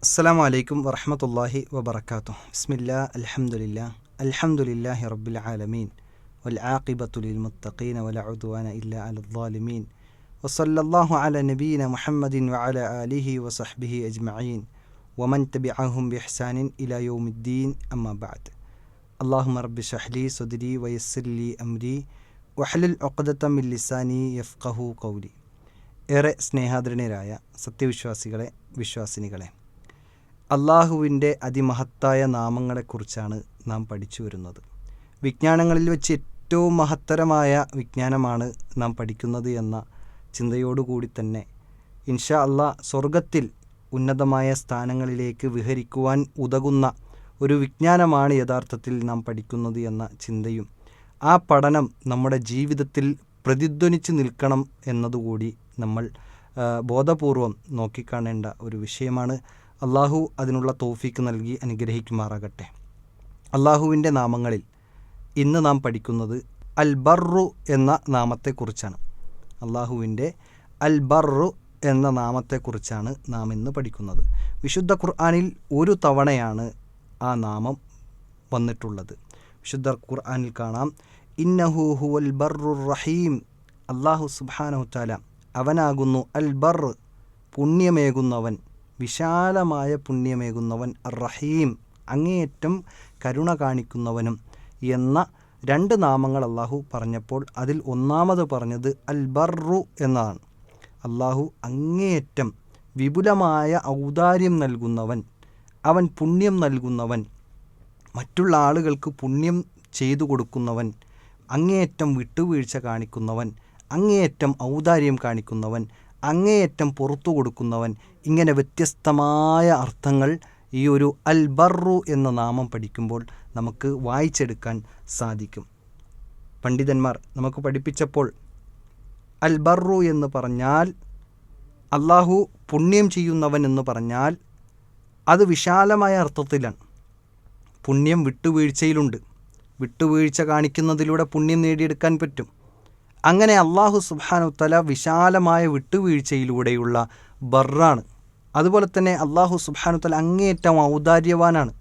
അസ്സാം വലൈക്കും വറഹമത്തല്ലാഹി വബർക്കാത്തു ബിസ്മില്ലാ അൽഹംദുലില്ലാ അൽഹംദുലില്ലാഹി റബ്ബിൽ ആലമീൻ വൽ ആഖിബത്തുലിൽ മുത്തഖീന വല ഉദ്വാന ഇല്ല അലദ്ദാലിമീൻ വസല്ലല്ലാഹു അല നബീന മുഹമ്മദിൻ വഅല ആലിഹി വസഹ്ബിഹി അജ്മഈൻ വമൻ തബിഅഹും ബിഹ്സാനിൻ ഇലാ യൗമിദ്ദീൻ അമ്മാ ബഅദ് അല്ലാഹുമ്മ റബ്ബി ഷഹ്ലി സുദ്രി വയസ്സിർ ലി അംരി വഹ്ലുൽ ഉഖ്ദത മിൻ ലിസാനി യഫ്ഖഹു ഖൗലി ഏറെ സ്നേഹാദരണീയരായ സത്യവിശ്വാസികളെ വിശ്വാസിനികളെ അള്ളാഹുവിന്റെ അതിമഹത്തായ നാമങ്ങളെക്കുറിച്ചാണ് നാം പഠിച്ചു വരുന്നത് വിജ്ഞാനങ്ങളിൽ വെച്ച് ഏറ്റവും മഹത്തരമായ വിജ്ഞാനമാണ് നാം പഠിക്കുന്നത് എന്ന ചിന്തയോടുകൂടി തന്നെ ഇൻഷാ അള്ളാ സ്വർഗത്തിൽ ഉന്നതമായ സ്ഥാനങ്ങളിലേക്ക് വിഹരിക്കുവാൻ ഉതകുന്ന ഒരു വിജ്ഞാനമാണ് യഥാർത്ഥത്തിൽ നാം പഠിക്കുന്നത് എന്ന ചിന്തയും ആ പഠനം നമ്മുടെ ജീവിതത്തിൽ പ്രതിധ്വനിച്ച് നിൽക്കണം എന്നതുകൂടി നമ്മൾ ബോധപൂർവം നോക്കിക്കാണേണ്ട ഒരു വിഷയമാണ്. അള്ളാഹു അതിനുള്ള തോഫീക്ക് നൽകി അനുഗ്രഹിക്കുമാറാകട്ടെ. അള്ളാഹുവിന്റെ നാമങ്ങളിൽ ഇന്ന് നാം പഠിക്കുന്നത് അൽ ബർറു എന്ന നാമത്തെക്കുറിച്ചാണ്. അള്ളാഹുവിന്റെ അൽ ബർറു എന്ന നാമത്തെക്കുറിച്ചാണ് നാം ഇന്ന് പഠിക്കുന്നത്. വിശുദ്ധ ഖുർആാനിൽ ഒരു തവണയാണ് ആ നാമം വന്നിട്ടുള്ളത്. വിശുദ്ധ ഖുർആാനിൽ കാണാം ഇന്നഹു ഹുവൽ ബർറു റഹീം. അള്ളാഹു സുബ്ഹാനഹു തആല അവനാകുന്നു അൽ ബർ പുണ്യമേകുന്നവൻ. വിശാലമായ പുണ്യമേകുന്നവൻ റഹീം അങ്ങേയറ്റം കരുണ കാണിക്കുന്നവനും എന്ന രണ്ട് നാമങ്ങൾ അള്ളാഹു പറഞ്ഞപ്പോൾ അതിൽ ഒന്നാമത് പറഞ്ഞത് അൽ ബർറു എന്നതാണ് അള്ളാഹു അങ്ങേയറ്റം വിപുലമായ ഔദാര്യം നൽകുന്നവൻ അവൻ പുണ്യം നൽകുന്നവൻ മറ്റുള്ള ആളുകൾക്ക് പുണ്യം ചെയ്തു കൊടുക്കുന്നവൻ അങ്ങേയറ്റം വിട്ടുവീഴ്ച കാണിക്കുന്നവൻ അങ്ങേയറ്റം ഔദാര്യം കാണിക്കുന്നവൻ അങ്ങേയറ്റം പുറത്തു കൊടുക്കുന്നവൻ. ഇങ്ങനെ വ്യത്യസ്തമായ അർത്ഥങ്ങൾ ഈ ഒരു അൽ ബർറു എന്ന നാമം പഠിക്കുമ്പോൾ നമുക്ക് വായിച്ചെടുക്കാൻ സാധിക്കും. പണ്ഡിതന്മാർ നമുക്ക് പഠിപ്പിച്ചപ്പോൾ അൽ ബർറു എന്ന് പറഞ്ഞാൽ അള്ളാഹു പുണ്യം ചെയ്യുന്നവൻ എന്ന് പറഞ്ഞാൽ അത് വിശാലമായ അർത്ഥത്തിലാണ്. പുണ്യം വിട്ടുവീഴ്ചയിലുണ്ട്. വിട്ടുവീഴ്ച കാണിക്കുന്നതിലൂടെ പുണ്യം നേടിയെടുക്കാൻ പറ്റും. അങ്ങനെ അള്ളാഹു സുബാനുത്തല വിശാലമായ വിട്ടുവീഴ്ചയിലൂടെയുള്ള ബർറാണ് അതുപോലെ തന്നെ അള്ളാഹു സുബാനുത്തല അങ്ങേയറ്റം ഔദാര്യവാനാണ്.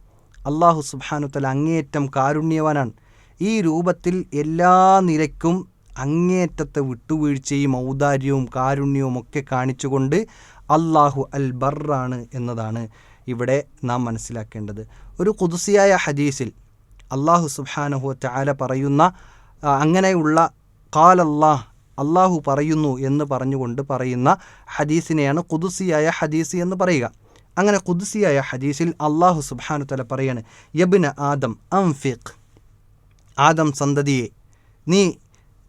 അള്ളാഹു സുബാനുത്തല അങ്ങേയറ്റം കാരുണ്യവാനാണ്. ഈ രൂപത്തിൽ എല്ലാ നിലയ്ക്കും അങ്ങേയറ്റത്തെ വിട്ടുവീഴ്ചയും ഔദാര്യവും കാരുണ്യവും ഒക്കെ കാണിച്ചുകൊണ്ട് അള്ളാഹു അൽ ബർറാണ് എന്നതാണ് ഇവിടെ നാം മനസ്സിലാക്കേണ്ടത്. ഒരു കുതുസിയായ ഹദീസിൽ അള്ളാഹു സുബാനഹു ചാല പറയുന്ന അങ്ങനെയുള്ള കാലല്ലാഹ് അള്ളാഹു പറയുന്നു എന്ന് പറഞ്ഞുകൊണ്ട് പറയുന്ന ഹദീസിനെയാണ് കുതുസിയായ ഹദീസ് എന്ന് പറയുക. അങ്ങനെ കുതുസിയായ ഹദീസിൽ അള്ളാഹു സുബാനു തല പറയാണ് യബിന് ആദം അംഫിഖ് ആദം സന്തതിയെ നീ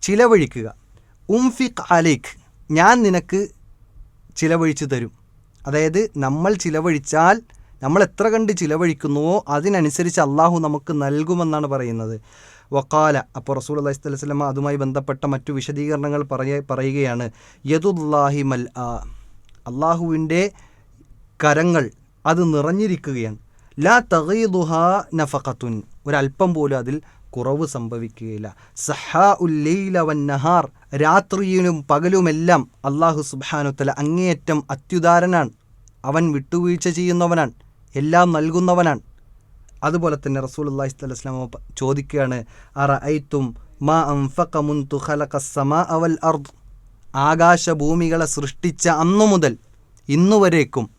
ചിലവഴിക്കുക. ഉംഫിഖ് അലൈഖ് ഞാൻ നിനക്ക് ചിലവഴിച്ചു തരും. അതായത് നമ്മൾ ചിലവഴിച്ചാൽ നമ്മൾ എത്ര കണ്ട് ചിലവഴിക്കുന്നുവോ അതിനനുസരിച്ച് അള്ളാഹു നമുക്ക് നൽകുമെന്നാണ് പറയുന്നത്. വക്കാല അപ്പോൾ റസൂൽ അള്ളഹി സ്വലമ അതുമായി ബന്ധപ്പെട്ട മറ്റു വിശദീകരണങ്ങൾ പറയ പറയുകയാണ്. യദുല്ലാഹി മൽ ആ അള്ളാഹുവിന്റെ കരങ്ങൾ അത് നിറഞ്ഞിരിക്കുകയാണ്. ലാ തഗീദുഹ നഫഖത്തുൻ ഒരല്പം പോലും അതിൽ കുറവ് സംഭവിക്കുകയില്ല. സഹാ ഉല്ലൈല വൻ നഹാർ രാത്രിയിലും പകലുമെല്ലാം അള്ളാഹു സുബാനുത്തല അങ്ങേയറ്റം അത്യുദാരനാണ് അവൻ വിട്ടുവീഴ്ച ചെയ്യുന്നവനാണ്. എല്ലാം നൽകുന്നവനാണ്. അതുപോലെ തന്നെ റസൂൽ അള്ളാഹി സ്വലം ചോദിക്കുകയാണ് അറ ഐത്തും മാ അംഫഖ മുൻതു ഖലഖ സമാ അവൽ അർദ്? ആകാശഭൂമികളെ സൃഷ്ടിച്ച അന്നു മുതൽ ഇന്നുവരേക്കും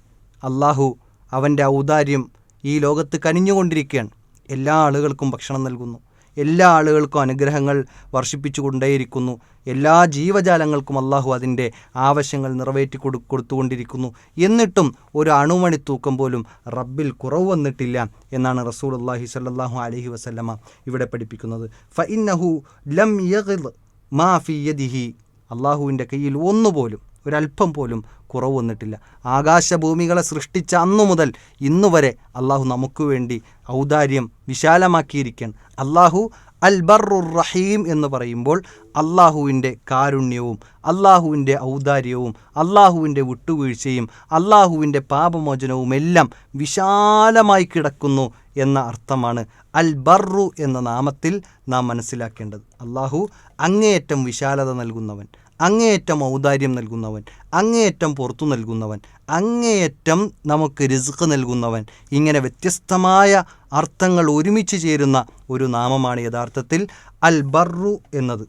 അള്ളാഹു അവന്റെ ഔദാര്യം ഈ ലോകത്ത് കനിഞ്ഞുകൊണ്ടിരിക്കുകയാണ്. എല്ലാ ആളുകൾക്കും ഭക്ഷണം നൽകുന്നു. എല്ലാ ആളുകൾക്കും അനുഗ്രഹങ്ങൾ വർഷിപ്പിച്ചു കൊണ്ടേയിരിക്കുന്നു എല്ലാ ജീവജാലങ്ങൾക്കും അള്ളാഹു അതിന്റെ ആവശ്യങ്ങൾ നിറവേറ്റി കൊടു കൊടുത്തുകൊണ്ടിരിക്കുന്നു. എന്നിട്ടും ഒരു അണുമണി തൂക്കം പോലും റബ്ബിൽ കുറവ് വന്നിട്ടില്ല എന്നാണ് റസൂൽ അള്ളാഹി സല്ലാഹു അലഹി വസല്ലമ ഇവിടെ പഠിപ്പിക്കുന്നത്. ഫ ലം യഗ്ദ് മാ ഫിയദിഹി അള്ളാഹുവിന്റെ കയ്യിൽ ഒന്നുപോലും ഒരല്പം പോലും കുറവ് വന്നിട്ടില്ല. ആകാശഭൂമികളെ സൃഷ്ടിച്ച അന്നു മുതൽ ഇന്നു വരെ അള്ളാഹു നമുക്ക് വേണ്ടി ഔദാര്യം വിശാലമാക്കിയിരിക്കാൻ അള്ളാഹു അൽ ബർറുർ റഹീം എന്ന് പറയുമ്പോൾ അള്ളാഹുവിന്റെ കാരുണ്യവും അള്ളാഹുവിന്റെ ഔദാര്യവും അള്ളാഹുവിന്റെ വിട്ടുവീഴ്ചയും അള്ളാഹുവിന്റെ പാപമോചനവും എല്ലാം വിശാലമായി കിടക്കുന്നു എന്ന അർത്ഥമാണ് അൽ ബർറു എന്ന നാമത്തിൽ നാം മനസ്സിലാക്കേണ്ടത്. അള്ളാഹു അങ്ങേയറ്റം വിശാലത നൽകുന്നവൻ. അങ്ങേയറ്റം ഔദാര്യം നൽകുന്നവൻ അങ്ങേയറ്റം പുറത്തു നൽകുന്നവൻ അങ്ങേയറ്റം നമുക്ക് റിസ്ക് നൽകുന്നവൻ. ഇങ്ങനെ വ്യത്യസ്തമായ അർത്ഥങ്ങൾ ഒരുമിച്ച് ചേരുന്ന ഒരു നാമമാണ് യഥാർത്ഥത്തിൽ അൽ ബർറു എന്നത്.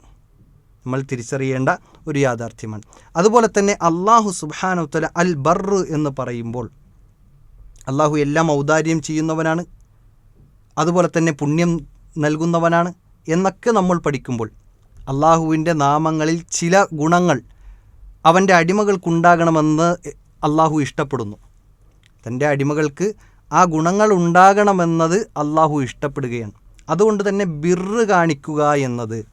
നമ്മൾ തിരിച്ചറിയേണ്ട ഒരു യാഥാർത്ഥ്യമാണ്. അതുപോലെ തന്നെ അള്ളാഹു സുബാനുത്തല അൽ ബർറ് എന്ന് പറയുമ്പോൾ അള്ളാഹു എല്ലാം ഔദാര്യം ചെയ്യുന്നവനാണ് അതുപോലെ തന്നെ പുണ്യം നൽകുന്നവനാണ് എന്നൊക്കെ നമ്മൾ പഠിക്കുമ്പോൾ അള്ളാഹുവിന്റെ നാമങ്ങളിൽ ചില ഗുണങ്ങൾ അവന്റെ അടിമകൾക്കുണ്ടാകണമെന്ന് അള്ളാഹു ഇഷ്ടപ്പെടുന്നു. തന്റെ അടിമകൾക്ക് ആ ഗുണങ്ങൾ ഉണ്ടാകണമെന്നത് അള്ളാഹു ഇഷ്ടപ്പെടുകയാണ്. അതുകൊണ്ട് തന്നെ ബിർറ് കാണിക്കുക എന്നത്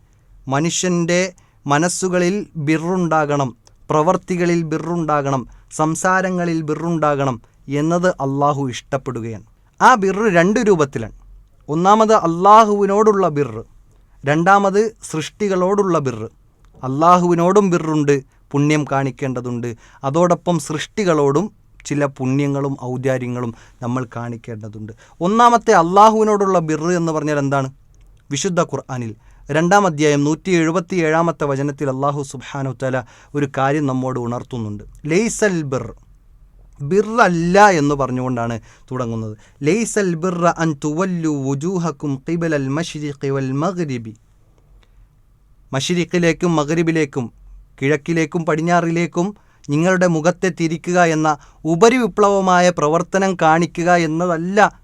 മനുഷ്യന്റെ മനസ്സുകളിൽ ബിറുണ്ടാകണം പ്രവർത്തികളിൽ ബിറുണ്ടാകണം സംസാരങ്ങളിൽ ബിറുണ്ടാകണം എന്നത് അള്ളാഹു ഇഷ്ടപ്പെടുകയാണ്. ആ ബിറ് രണ്ട് രൂപത്തിലാണ്. ഒന്നാമത് അള്ളാഹുവിനോടുള്ള ബിറ് രണ്ടാമത് സൃഷ്ടികളോടുള്ള ബിർറ്. അള്ളാഹുവിനോടും ബിറുണ്ട് പുണ്യം കാണിക്കേണ്ടതുണ്ട്. അതോടൊപ്പം സൃഷ്ടികളോടും ചില പുണ്യങ്ങളും ഔദാര്യങ്ങളും നമ്മൾ കാണിക്കേണ്ടതുണ്ട്. ഒന്നാമത്തെ അള്ളാഹുവിനോടുള്ള ബിർറ് എന്ന് പറഞ്ഞാൽ എന്താണ്? വിശുദ്ധ ഖുർആാനിൽ. രണ്ടാം അധ്യായം നൂറ്റി എഴുപത്തി ഏഴാമത്തെ വചനത്തിൽ അള്ളാഹു സുബാനു തല ഒരു കാര്യം നമ്മോട് ഉണർത്തുന്നുണ്ട്. ലെയ്സൽ ബിർ. ബിറല്ല എന്ന് പറഞ്ഞുകൊണ്ടാണ് തുടങ്ങുന്നത്. ലെയ്സൽ ബിർറ അൻ തുവല്ലു വുജൂഹക്കും ഖിബലൽ മഷ്രിഖി വൽ മഗ്രിബി. മഷിരിഖിലേക്കും മഗ്രിബിലേക്കും കിഴക്കിലേക്കും പടിഞ്ഞാറിലേക്കും നിങ്ങളുടെ മുഖത്തെ തിരിക്കുക എന്ന ഉപരിവിപ്ലവമായ പ്രവർത്തനം കാണിക്കുക എന്നതല്ല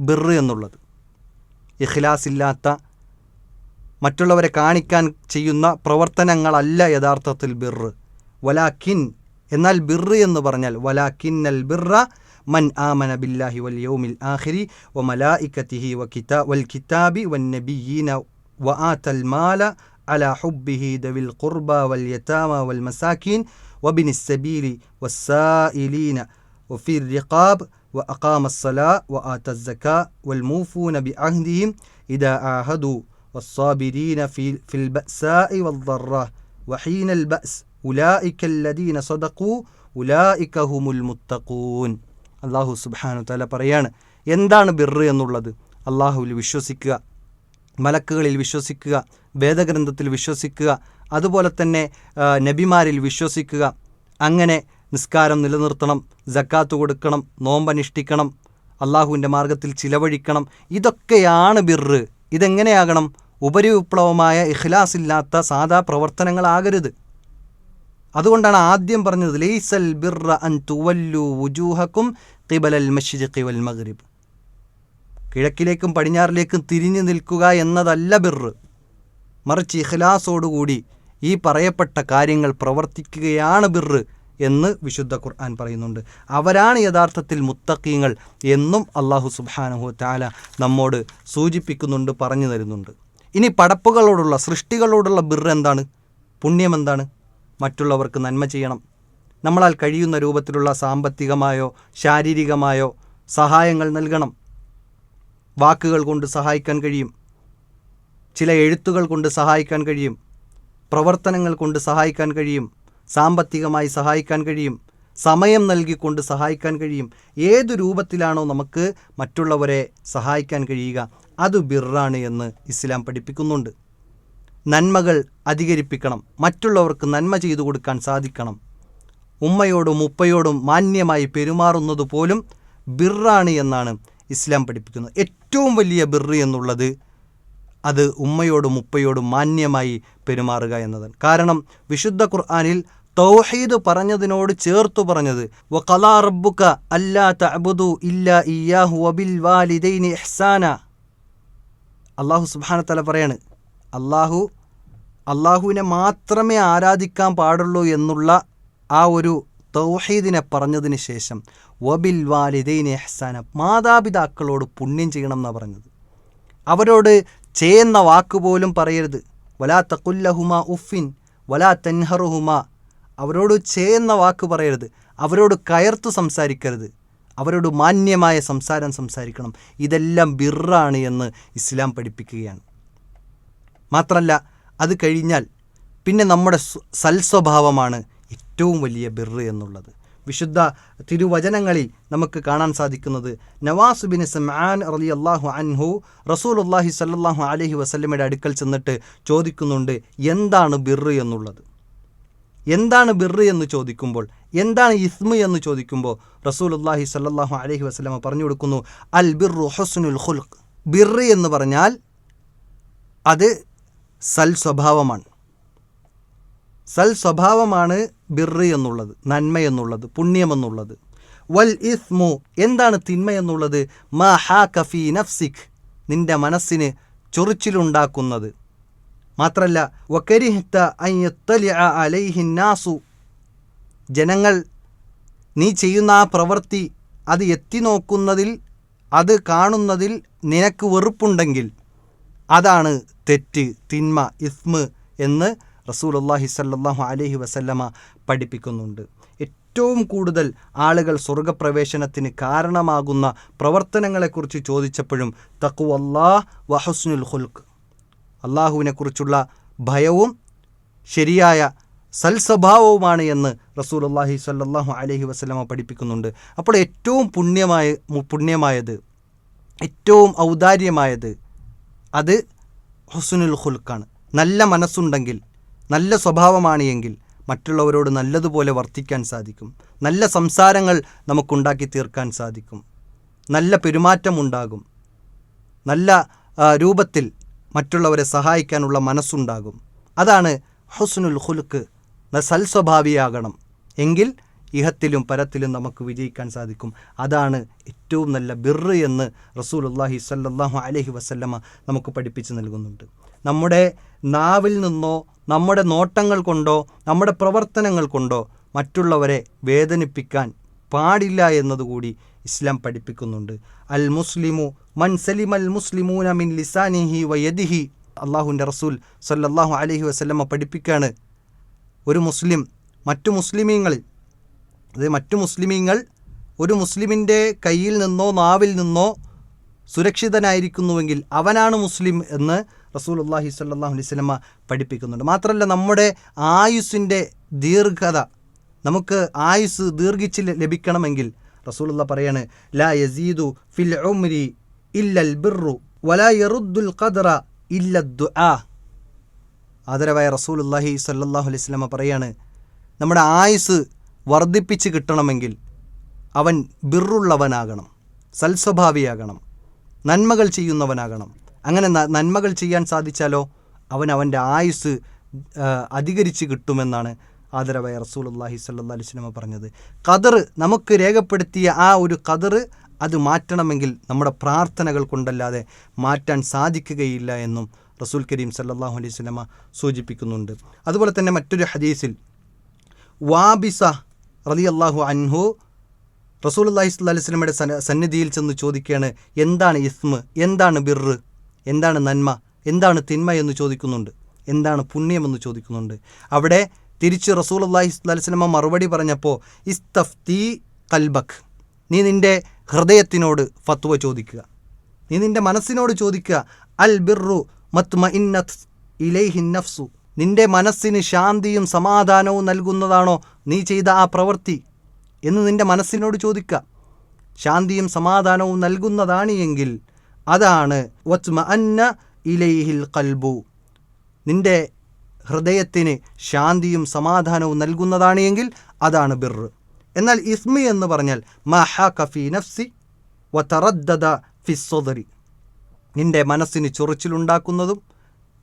ബിറ് എന്നുള്ളത്. ഇഖ്ലാസില്ലാത്ത മറ്റുള്ളവരെ കാണിക്കാൻ ചെയ്യുന്ന പ്രവർത്തനങ്ങളല്ല യഥാർത്ഥത്തിൽ ബിറ്. വലാക്കിൻ എന്നാൽ ബിറ് എന്ന് പറഞ്ഞാൽ വലാക്കിന്നൽ ബിറ മൻ ആമന ബില്ലാഹി വൽ യൗമിൽ ആഖിരി വ മലായിക്കത്തിഹി വ കിതാ വൽ കിതാബി വൻ നബിയീന വ ആതൽ മാല على حبه ذوي القربى واليتامى والمساكين وابن السبيل والسائلين وفي الرقاب وأقام الصلاة وآتى الزكاة والموفون بعهدهم إذا عاهدوا والصابرين في, في البأساء والضراء وحين البأس ഉലായിക്കല്ലദീന സദഖൂ ഉലായിക്കഹുമുൽ മുത്തഖൂൻ. അള്ളാഹു സുബാനു തല പറയാണ് എന്താണ് ബിർറ് എന്നുള്ളത്? അള്ളാഹുവിൽ വിശ്വസിക്കുക മലക്കുകളിൽ വിശ്വസിക്കുക വേദഗ്രന്ഥത്തിൽ വിശ്വസിക്കുക അതുപോലെ തന്നെ നബിമാരിൽ വിശ്വസിക്കുക. അങ്ങനെ നിസ്കാരം നിലനിർത്തണം ജക്കാത്ത് കൊടുക്കണം നോമ്പനുഷ്ഠിക്കണം അള്ളാഹുവിന്റെ മാർഗത്തിൽ ചിലവഴിക്കണം. ഇതൊക്കെയാണ് ബിർറ്. ഇതെങ്ങനെയാകണം? ഉപരിവിപ്ലവമായ ഇഖ്ലാസില്ലാത്ത സാധാ പ്രവർത്തനങ്ങളാകരുത് അതുകൊണ്ടാണ് ആദ്യം പറഞ്ഞത് ലൈസൽ ബിർറ അൻ തുവല്ലു വുജൂഹക്കും കിബലൽ മഷ്രിഖി വൽ മഗ്രിബ്. കിഴക്കിലേക്കും പടിഞ്ഞാറിലേക്കും തിരിഞ്ഞു നിൽക്കുക എന്നതല്ല ബിർറ്. മറിച്ച് ഇഖ്ലാസോടുകൂടി ഈ പറയപ്പെട്ട കാര്യങ്ങൾ പ്രവർത്തിക്കുകയാണ് ബിർറ് എന്ന് വിശുദ്ധ ഖുർആൻ പറയുന്നുണ്ട്. അവരാണ് യഥാർത്ഥത്തിൽ മുത്തക്കീങ്ങൾ എന്നും അള്ളാഹു സുബാനഹു താല നമ്മോട് സൂചിപ്പിക്കുന്നുണ്ട് പറഞ്ഞു തരുന്നുണ്ട്. ഇനി പടപ്പുകളോടുള്ള സൃഷ്ടികളോടുള്ള ബിർ എന്താണ്? പുണ്യം എന്താണ്? മറ്റുള്ളവർക്ക് നന്മ ചെയ്യണം. നമ്മളാൽ കഴിയുന്ന രൂപത്തിലുള്ള സാമ്പത്തികമായോ ശാരീരികമായോ സഹായങ്ങൾ നൽകണം. വാക്കുകൾ കൊണ്ട് സഹായിക്കാൻ കഴിയും. ചില എഴുത്തുകൾ കൊണ്ട് സഹായിക്കാൻ കഴിയും. പ്രവർത്തനങ്ങൾ കൊണ്ട് സഹായിക്കാൻ കഴിയും. സാമ്പത്തികമായി സഹായിക്കാൻ കഴിയും. സമയം നൽകിക്കൊണ്ട് സഹായിക്കാൻ കഴിയും. ഏതു രൂപത്തിലാണോ നമുക്ക് മറ്റുള്ളവരെ സഹായിക്കാൻ കഴിയുക അത് ബിറാണ് എന്ന് ഇസ്ലാം പഠിപ്പിക്കുന്നുണ്ട്. നന്മകൾ അധികരിപ്പിക്കണം. മറ്റുള്ളവർക്ക് നന്മ ചെയ്തു കൊടുക്കാൻ സാധിക്കണം. ഉമ്മയോടും ഉപ്പയോടും മാന്യമായി പെരുമാറുന്നത് പോലും ബിറാണ് എന്നാണ് ഇസ്ലാം പഠിപ്പിക്കുന്നത്. ഏറ്റവും വലിയ ബിറ് എന്നുള്ളത് അത് ഉമ്മയോടും ഉപ്പയോടും മാന്യമായി പെരുമാറുക എന്നതാണ്. കാരണം വിശുദ്ധ ഖുർആാനിൽ തൗഹീദ് പറഞ്ഞതിനോട് ചേർത്തു പറഞ്ഞത് വ കലാ റബ്ബുക അല്ലാ തഅബുദു ഇല്ലാ ഇയ്യാഹു വബിൽ വാലിദൈനി ഇഹ്സാന. അള്ളാഹു സുബാനത്തല പറയാണ് അള്ളാഹു അള്ളാഹുവിനെ മാത്രമേ ആരാധിക്കാൻ പാടുള്ളൂ എന്നുള്ള ആ ഒരു തൗഹീദിനെ പറഞ്ഞതിന് ശേഷം വബിൽ വാലിദൈൻ എഹ്സാന മാതാപിതാക്കളോട് പുണ്യം ചെയ്യണം എന്നാണ് പറഞ്ഞത്. അവരോട് ചെയ്യുന്ന വാക്കുപോലും പറയരുത്. വലാ തക്കുല്ലഹുമ ഉഫിൻ വലാ തെൻഹറുഹുമ. അവരോട് ചെയ്യുന്ന വാക്ക് പറയരുത്. അവരോട് കയർത്തു സംസാരിക്കരുത്. അവരോട് മാന്യമായ സംസാരം സംസാരിക്കണം. ഇതെല്ലാം ബിറാണ് എന്ന് ഇസ്ലാം പഠിപ്പിക്കുകയാണ്. മാത്രമല്ല അത് കഴിഞ്ഞാൽ പിന്നെ നമ്മുടെ സൽസ്വഭാവമാണ് ഏറ്റവും വലിയ ബിറ് എന്നുള്ളത്. വിശുദ്ധ തിരുവചനങ്ങളിൽ നമുക്ക് കാണാൻ സാധിക്കുന്നത് നവാസ് ബിൻ സമാൻ അലി അള്ളാഹു അൻഹു അള്ളാഹി സല്ലാഹു അലഹി വസ്ലമയുടെ അടുക്കൽ ചെന്നിട്ട് ചോദിക്കുന്നുണ്ട് എന്താണ് ബിറ് എന്നുള്ളത്? എന്താണ് ബിർറ് എന്ന് ചോദിക്കുമ്പോൾ എന്താണ് ഇസ്മു എന്ന് ചോദിക്കുമ്പോൾ? റസൂലുല്ലാഹി സല്ലാഹു അലഹി വസ്ലമ പറഞ്ഞു കൊടുക്കുന്നു അൽ ബിർറു ഹുസ്നുൽ ഖുൽഖ്. ബിർറ് എന്ന് പറഞ്ഞാൽ അത് സൽ സ്വഭാവമാണ് സൽ സ്വഭാവമാണ് ബിർറ് എന്നുള്ളത് നന്മ എന്നുള്ളത് പുണ്യമെന്നുള്ളത് വൽ ഇസ്മു എന്താണ് തിന്മ എന്നുള്ളത്? മാ ഹാ കഫി നഫ്സിഖ് നിന്റെ മനസ്സിന് ചൊറിച്ചിലുണ്ടാക്കുന്നത്. മാത്രല്ല അലൈഹി അലൈഹിന്നാസു ജനങ്ങൾ നീ ചെയ്യുന്ന ആ പ്രവൃത്തി അത് എത്തി നോക്കുന്നതിൽ അത് കാണുന്നതിൽ നിനക്ക് വെറുപ്പുണ്ടെങ്കിൽ അതാണ് തെറ്റ് തിന്മ ഇസ്മ് എന്ന് റസൂൽ അള്ളാഹി സല്ലാഹു അലഹി വസല്ലമ പഠിപ്പിക്കുന്നുണ്ട്. ഏറ്റവും കൂടുതൽ ആളുകൾ സ്വർഗപ്രവേശനത്തിന് കാരണമാകുന്ന പ്രവർത്തനങ്ങളെക്കുറിച്ച് ചോദിച്ചപ്പോഴും തക്കു അള്ളാഹ് വഹസ്നുൽ ഹുൽക്ക് അള്ളാഹുവിനെക്കുറിച്ചുള്ള ഭയവും ശരിയായ സൽസ്വഭാവവുമാണ് എന്ന് റസൂൽ അള്ളാഹി സല്ലാഹു അലഹി വസല്ലമ പഠിപ്പിക്കുന്നുണ്ട്. അപ്പോൾ ഏറ്റവും പുണ്യമായ പുണ്യമായത് ഏറ്റവും ഔദാര്യമായത് അത് ഹുസ്നുൽ ഹുൽക്കാണ് നല്ല മനസ്സുണ്ടെങ്കിൽ നല്ല സ്വഭാവമാണ് എങ്കിൽ മറ്റുള്ളവരോട് നല്ലതുപോലെ വർത്തിക്കാൻ സാധിക്കും. നല്ല സംസാരങ്ങൾ നമുക്കുണ്ടാക്കി തീർക്കാൻ സാധിക്കും. നല്ല പെരുമാറ്റമുണ്ടാകും നല്ല രൂപത്തിൽ മറ്റുള്ളവരെ സഹായിക്കാനുള്ള മനസ്സുണ്ടാകും. അതാണ് ഹുസ്നുൽ ഹുലുക്ക് സൽസ്വഭാവിയാകണം. എങ്കിൽ ഇഹത്തിലും പരത്തിലും നമുക്ക് വിജയിക്കാൻ സാധിക്കും. അതാണ് ഏറ്റവും നല്ല ബിറ് എന്ന് റസൂൽ അള്ളാഹി സല്ലാഹു അലഹി വസല്ലമ നമുക്ക് പഠിപ്പിച്ച് നൽകുന്നുണ്ട്. നമ്മുടെ നാവിൽ നിന്നോ നമ്മുടെ നോട്ടങ്ങൾ കൊണ്ടോ നമ്മുടെ പ്രവർത്തനങ്ങൾ കൊണ്ടോ മറ്റുള്ളവരെ വേദനിപ്പിക്കാൻ പാടില്ല എന്നതുകൂടി ഇസ്ലാം പഠിപ്പിക്കുന്നുണ്ട്. അൽ മുസ്ലിമു മൻ സലിം അൽ മുസ്ലിമൂന മിൻ ലിസാനിഹി വയദിഹി അള്ളാഹുവിന്റെ റസൂൽ സല്ലാഹു അലഹി വസ്ലമ പഠിപ്പിക്കുകയാണ് ഒരു മുസ്ലിം മറ്റു മുസ്ലിമീങ്ങളിൽ അത് മറ്റു മുസ്ലിമീങ്ങൾ ഒരു മുസ്ലിമിന്റെ കയ്യിൽ നിന്നോ നാവിൽ നിന്നോ സുരക്ഷിതനായിരിക്കുന്നുവെങ്കിൽ അവനാണ് മുസ്ലിം എന്ന് റസൂൽ അള്ളാഹി സല്ലാഹു അലൈഹി സ്വലമ പഠിപ്പിക്കുന്നുണ്ട്. മാത്രമല്ല നമ്മുടെ ആയുസ്സിന്റെ ദീർഘത നമുക്ക് ആയുസ് ദീർഘിച്ച് ലഭിക്കണമെങ്കിൽ റസൂലുള്ള പറയാണ് ലാ യസീദു ഫിൽ ഉംരി ഇല്ലൽ ബിർറു വലാ യറുദ്ദുൽ ഖദ്റ ഇല്ല ദുആ. ആദരവായ റസൂലുല്ലാഹി സല്ലാഹു അലൈഹി സ്വലമ പറയാണ് നമ്മുടെ ആയുസ് വർദ്ധിപ്പിച്ച് കിട്ടണമെങ്കിൽ അവൻ ബിറുള്ളവനാകണം സൽസ്വഭാവിയാകണം നന്മകൾ ചെയ്യുന്നവനാകണം. അങ്ങനെ നന്മകൾ ചെയ്യാൻ സാധിച്ചാലോ അവൻ അവന്റെ ആയുസ് അധികരിച്ച് കിട്ടുമെന്നാണ് ആദരവായ റസൂലുല്ലാഹി സല്ലാ അലിസ്ലമ പറഞ്ഞത്. കതർ നമുക്ക് രേഖപ്പെടുത്തിയ ആ ഒരു കതർ അത് മാറ്റണമെങ്കിൽ നമ്മുടെ പ്രാർത്ഥനകൾ കൊണ്ടല്ലാതെ മാറ്റാൻ സാധിക്കുകയില്ല എന്നും റസൂൽ കരീം സല്ലാഹു അലൈഹി സ്വലമ സൂചിപ്പിക്കുന്നുണ്ട്. അതുപോലെ തന്നെ മറ്റൊരു ഹദീസിൽ വാബിസ റലി അള്ളാഹു അൻഹു റസൂൽ അള്ളാഹി സ്വല്ലാ സ്വലമയുടെ സന്നിധിയിൽ ചെന്ന് ചോദിക്കുകയാണ് എന്താണ് ഇസ്മ് എന്താണ് ബിർറ് എന്താണ് നന്മ എന്താണ് തിന്മ എന്ന് ചോദിക്കുന്നുണ്ട്. എന്താണ് പുണ്യമെന്ന് ചോദിക്കുന്നുണ്ട്. അവിടെ തിരിച്ച് റസൂൽ അള്ളാഹി സ്വലമ മറുപടി പറഞ്ഞപ്പോൾ ഇസ്തഫ്തി കൽബക് നീ നിന്റെ ഹൃദയത്തിനോട് ഫത്വ ചോദിക്കുക. നീ നിന്റെ മനസ്സിനോട് ചോദിക്കുക അൽ ബിർറു മത്മ ഇന്നത്ത് ഇലൈഹി നിന്റെ മനസ്സിന് ശാന്തിയും സമാധാനവും നൽകുന്നതാണോ നീ ചെയ്ത ആ പ്രവൃത്തി എന്ന് നിന്റെ മനസ്സിനോട് ചോദിക്കുക ശാന്തിയും സമാധാനവും നൽകുന്നതാണ് എങ്കിൽ അതാണ് വത്മ അന്ന ഇലൈഹിൽ കൽബു നിന്റെ ഹൃദയത്തിന് ശാന്തിയും സമാധാനവും നൽകുന്നതാണ് എങ്കിൽ അതാണ് ബിർറ് എന്നാൽ ഇസ്മി എന്ന് പറഞ്ഞാൽ മഹ കഫി നഫ്സി വ തറദ്ദദ ഫിസ്സൊദറി നിന്റെ മനസ്സിന് ചൊറിച്ചിലുണ്ടാക്കുന്നതും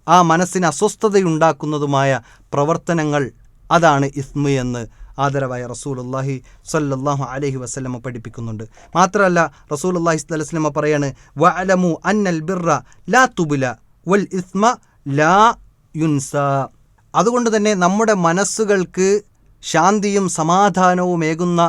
ആ മനസ്സിന് അസ്വസ്ഥതയുണ്ടാക്കുന്നതുമായ പ്രവർത്തനങ്ങൾ അതാണ് ഇസ്മു എന്ന് ആദരവായ റസൂലുല്ലാഹി സല്ലാഹു അലഹി വസ്ലമ പഠിപ്പിക്കുന്നുണ്ട്. മാത്രമല്ല റസൂലുല്ലാഹി സ്വലമ പറയാണ് വഅലമു അന്നൽ ബിർറ ലാ തുബുല വൽ ഇസ്മ ലാ യുൻസ. അതുകൊണ്ട് തന്നെ നമ്മുടെ മനസ്സുകൾക്ക് ശാന്തിയും സമാധാനവും ഏകുന്ന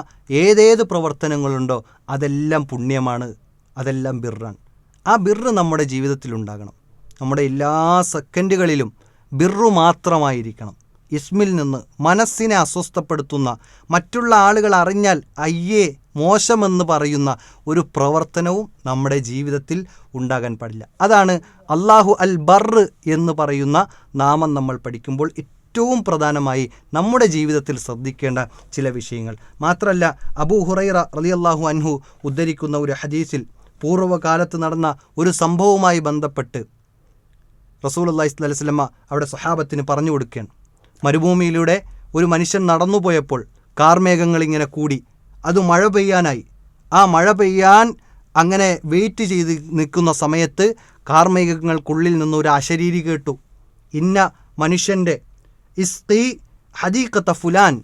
ഏതേത് പ്രവർത്തനങ്ങളുണ്ടോ അതെല്ലാം പുണ്യമാണ് അതെല്ലാം ബിർറാണ്. ആ ബിർറ് നമ്മുടെ ജീവിതത്തിൽ ഉണ്ടാകണം നമ്മുടെ എല്ലാ സെക്കൻഡുകളിലും ബിറു മാത്രമായിരിക്കണം. ഇസ്മിൽ നിന്ന് മനസ്സിനെ അസ്വസ്ഥപ്പെടുത്തുന്ന മറ്റുള്ള ആളുകൾ അറിഞ്ഞാൽ അയ്യേ മോശമെന്ന് പറയുന്ന ഒരു പ്രവർത്തനവും നമ്മുടെ ജീവിതത്തിൽ ഉണ്ടാകാൻ പാടില്ല. അതാണ് അള്ളാഹു അൽ ബർ എന്ന് പറയുന്ന നാമം നമ്മൾ പഠിക്കുമ്പോൾ ഏറ്റവും പ്രധാനമായി നമ്മുടെ ജീവിതത്തിൽ ശ്രദ്ധിക്കേണ്ട ചില വിഷയങ്ങൾ. മാത്രമല്ല അബൂ ഹുറൈറ റലി അള്ളാഹു അൻഹു ഉദ്ധരിക്കുന്ന ഒരു ഹദീസിൽ പൂർവകാലത്ത് നടന്ന ഒരു സംഭവവുമായി ബന്ധപ്പെട്ട് റസൂൽ അള്ളാഹി സ്വലമ അവിടെ സ്വഹാബത്തിന് പറഞ്ഞു കൊടുക്കുകയാണ്. മരുഭൂമിയിലൂടെ ഒരു മനുഷ്യൻ നടന്നുപോയപ്പോൾ കാർമേഘങ്ങൾ ഇങ്ങനെ കൂടി. അത് മഴ പെയ്യാനായി. ആ മഴ പെയ്യാൻ അങ്ങനെ വെയിറ്റ് ചെയ്ത് നിൽക്കുന്ന സമയത്ത് കാർമേഘങ്ങൾക്കുള്ളിൽ നിന്ന് ഒരു അശരീരി കേട്ടു. ഇന്ന മനുഷ്യന്റെ ഇസ്തി ഹദീഖത്ത ഫുലാൻ.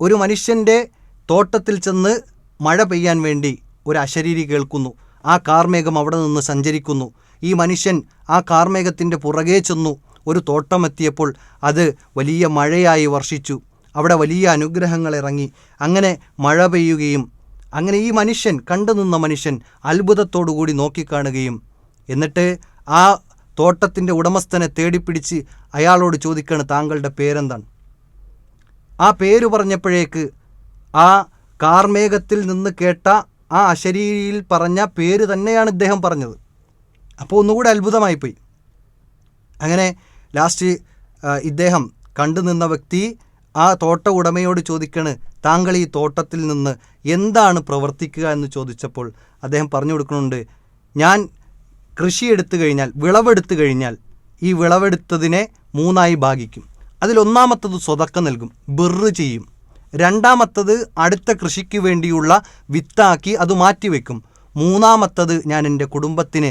ഒരു മനുഷ്യന്റെ തോട്ടത്തിൽ ചെന്ന് മഴ പെയ്യാൻ വേണ്ടി ഒരു അശരീരി കേൾക്കുന്നു. ആ കാർമേഘം അവിടെ നിന്ന് സഞ്ചരിക്കുന്നു. ഈ മനുഷ്യൻ ആ കാർമേഘത്തിന്റെ പുറകെ ചെന്നു. ഒരു തോട്ടമെത്തിയപ്പോൾ അത് വലിയ മഴയായി വർഷിച്ചു. അവിടെ വലിയ അനുഗ്രഹങ്ങൾ ഇറങ്ങി. അങ്ങനെ മഴ പെയ്യുകയും അങ്ങനെ ഈ മനുഷ്യൻ കണ്ടു നിന്ന മനുഷ്യൻ അത്ഭുതത്തോടുകൂടി നോക്കിക്കാണുകയും എന്നിട്ട് ആ തോട്ടത്തിന്റെ ഉടമസ്ഥനെ തേടിപ്പിടിച്ച് അയാളോട് ചോദിക്കുകയാണ് താങ്കളുടെ പേരെന്താണ്? ആ പേര് പറഞ്ഞപ്പോഴേക്ക് ആ കാർമേഘത്തിൽ നിന്ന് കേട്ട ആ അശരീരിയിൽ പറഞ്ഞ പേര് തന്നെയാണ് ഇദ്ദേഹം പറഞ്ഞത്. അപ്പോൾ ഒന്നുകൂടെ അത്ഭുതമായിപ്പോയി. അങ്ങനെ ലാസ്റ്റ് ഇദ്ദേഹം കണ്ടു നിന്ന വ്യക്തി ആ തോട്ട ഉടമയോട് ചോദിക്കണ് താങ്കൾ ഈ തോട്ടത്തിൽ നിന്ന് എന്താണ് പ്രവർത്തിക്കുക എന്ന് ചോദിച്ചപ്പോൾ അദ്ദേഹം പറഞ്ഞു കൊടുക്കുന്നുണ്ട് ഞാൻ കൃഷി എടുത്തു കഴിഞ്ഞാൽ വിളവെടുത്തു കഴിഞ്ഞാൽ ഈ വിളവെടുത്തതിനെ മൂന്നായി ഭാഗിക്കും. അതിലൊന്നാമത്തത് സ്വതക്ക നൽകും ബിറ് ചെയ്യും. രണ്ടാമത്തത് അടുത്ത കൃഷിക്ക് വേണ്ടിയുള്ള വിത്താക്കി അത് മാറ്റിവെക്കും. മൂന്നാമത്തത് ഞാൻ എന്റെ കുടുംബത്തിന്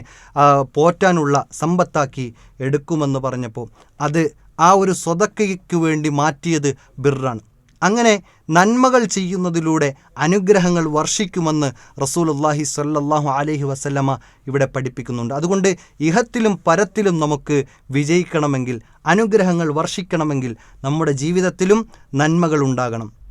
പോറ്റാനുള്ള സമ്പത്താക്കി എടുക്കുമെന്ന് പറഞ്ഞപ്പോൾ അത് ആ ഒരു സ്വതക്കയ്ക്ക് വേണ്ടി മാറ്റിയത് ബിറാണ്. അങ്ങനെ നന്മകൾ ചെയ്യുന്നതിലൂടെ അനുഗ്രഹങ്ങൾ വർഷിക്കുമെന്ന് റസൂലുല്ലാഹി സല്ലാഹു അലഹി വസല്ലമ ഇവിടെ പഠിപ്പിക്കുന്നുണ്ട്. അതുകൊണ്ട് ഇഹത്തിലും പരത്തിലും നമുക്ക് വിജയിക്കണമെങ്കിൽ അനുഗ്രഹങ്ങൾ വർഷിക്കണമെങ്കിൽ നമ്മുടെ ജീവിതത്തിലും നന്മകൾ ഉണ്ടാകണം.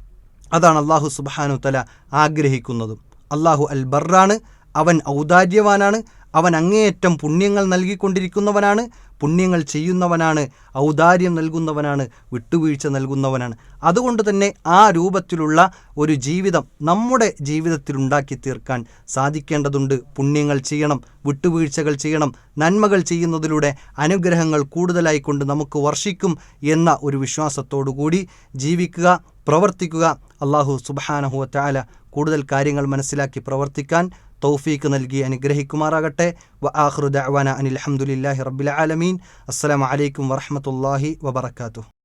അതാണ് അള്ളാഹു സുബാനു തല ആഗ്രഹിക്കുന്നതും. അള്ളാഹു അൽ ബറാണ് അവൻ ഔദാര്യവാനാണ് അവൻ അങ്ങേയറ്റം പുണ്യങ്ങൾ നൽകിക്കൊണ്ടിരിക്കുന്നവനാണ് പുണ്യങ്ങൾ ചെയ്യുന്നവനാണ് ഔദാര്യം നൽകുന്നവനാണ് വിട്ടുവീഴ്ച നൽകുന്നവനാണ്. അതുകൊണ്ട് തന്നെ ആ രൂപത്തിലുള്ള ഒരു ജീവിതം നമ്മുടെ ജീവിതത്തിൽ ഉണ്ടാക്കി തീർക്കാൻ സാധിക്കേണ്ടതുണ്ട്. പുണ്യങ്ങൾ ചെയ്യണം വിട്ടുവീഴ്ചകൾ ചെയ്യണം. നന്മകൾ ചെയ്യുന്നതിലൂടെ അനുഗ്രഹങ്ങൾ കൂടുതലായി കൊണ്ട് നമുക്ക് വർഷിക്കും എന്ന ഒരു വിശ്വാസത്തോടു കൂടി ജീവിക്കുക പ്രവർത്തിക്കുക. അള്ളാഹു സുബാനഹുവ ചാല കൂടുതൽ കാര്യങ്ങൾ മനസ്സിലാക്കി പ്രവർത്തിക്കാൻ തൗഫീക്ക് നൽകി അനുഗ്രഹിക്കുമാറാകട്ടെ. വ ആഹ്റു ദഅവാന അനിൽ അഹമ്മദില്ലാഹി റബ്ബിൽ ആലമീൻ. അസ്സലാമു അലൈക്കും വറഹമത്തല്ലാഹി വബർക്കാത്തു